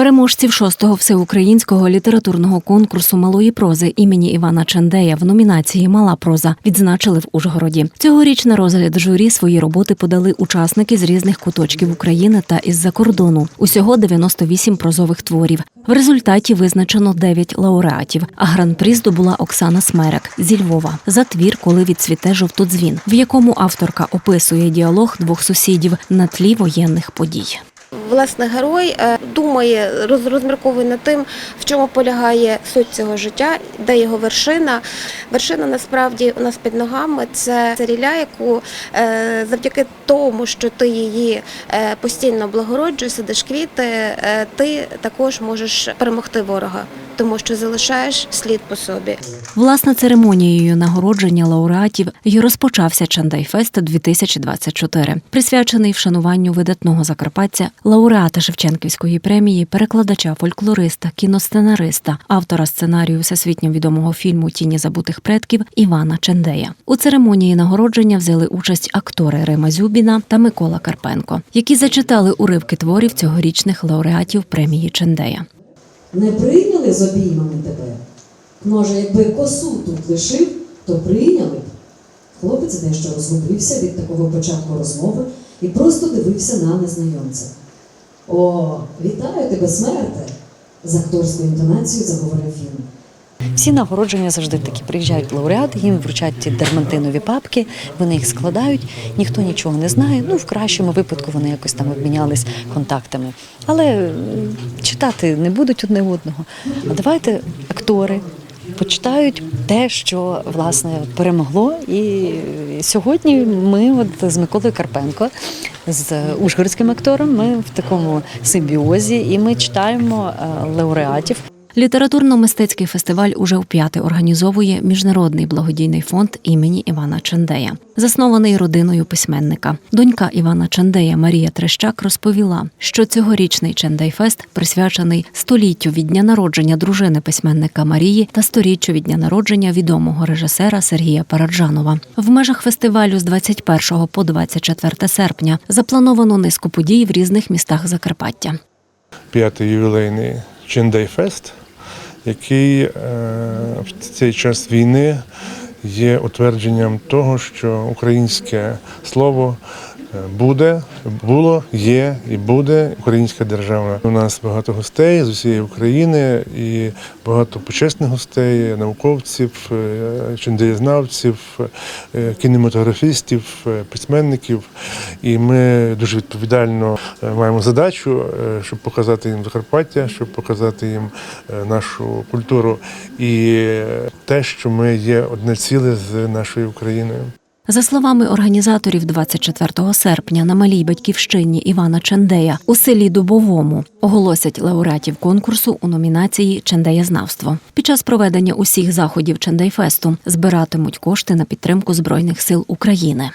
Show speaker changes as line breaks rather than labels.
Переможців шостого всеукраїнського літературного конкурсу малої прози імені Івана Чендея в номінації Мала проза відзначили в Ужгороді. Цьогоріч на розгляд журі свої роботи подали учасники з різних куточків України та із-за кордону. Усього 98 прозових творів. В результаті визначено 9 лауреатів. А гран-прі здобула Оксана Смерек зі Львова за твір, коли відцвіте жовтодзвін, в якому авторка описує діалог двох сусідів на тлі воєнних подій.
Власне, герой е, думає, роз- розмірковує над тим, в чому полягає суть цього життя, де його вершина. Вершина насправді у нас під ногами це ріля, яку е, завдяки тому, що ти її е, постійно благороджуєш, сидиш квіти, ти також можеш перемогти ворога, тому що залишаєш слід по собі.
Власне, церемонією нагородження лауреатів й розпочався Чандайфест 2024, присвячений вшануванню видатного закарпаття, лауреата Шевченківської премії, перекладача, фольклориста, кіносценариста, автора сценарію всесвітньо відомого фільму Тіні забутих предків Івана Чендея. У церемонії нагородження взяли участь актори Рима Зюбіна та Микола Карпенко, які зачитали уривки творів цьогорічних лауреатів премії Чендея.
Не прийняли з обіймами тебе? Може, якби косу тут лишив, то прийняли б. Хлопець дещо розгубився від такого початку розмови і просто дивився на незнайомця. О, вітаю тебе, смерте! з акторською інтонацією заговорив він.
Всі нагородження завжди такі. Приїжджають лауреати, їм вручають ті дермантинові папки, вони їх складають, ніхто нічого не знає. Ну, в кращому випадку вони якось там обмінялись контактами. Але е, читати не будуть одне одного. А давайте актори. Почитають те, що власне перемогло, і сьогодні ми, от з Миколою Карпенко, з ужгородським актором, ми в такому симбіозі, і ми читаємо е, лауреатів.
Літературно-мистецький фестиваль уже вп'яте організовує міжнародний благодійний фонд імені Івана Чандея, заснований родиною письменника. Донька Івана Чандея Марія Трещак розповіла, що цьогорічний Чендейфест присвячений століттю від дня народження дружини письменника Марії та сторіччю від дня народження відомого режисера Сергія Параджанова. В межах фестивалю з 21 по 24 серпня заплановано низку подій в різних містах Закарпаття.
п'ятий ювілейний Чендей Фест, який е, в цей час війни є утвердженням того, що українське слово буде, було, є і буде українська держава. У нас багато гостей з усієї України і багато почесних гостей, науковців, е, чендеєзнавців, е, кінематографістів, е, письменників. І ми дуже відповідально маємо задачу, щоб показати їм Закарпаття, щоб показати їм нашу культуру і те, що ми є одне ціле з нашою Україною.
За словами організаторів, 24 серпня на малій батьківщині Івана Чендея у селі Дубовому оголосять лауреатів конкурсу у номінації Чендеєзнавство. Під час проведення усіх заходів Чендейфесту збиратимуть кошти на підтримку збройних сил України.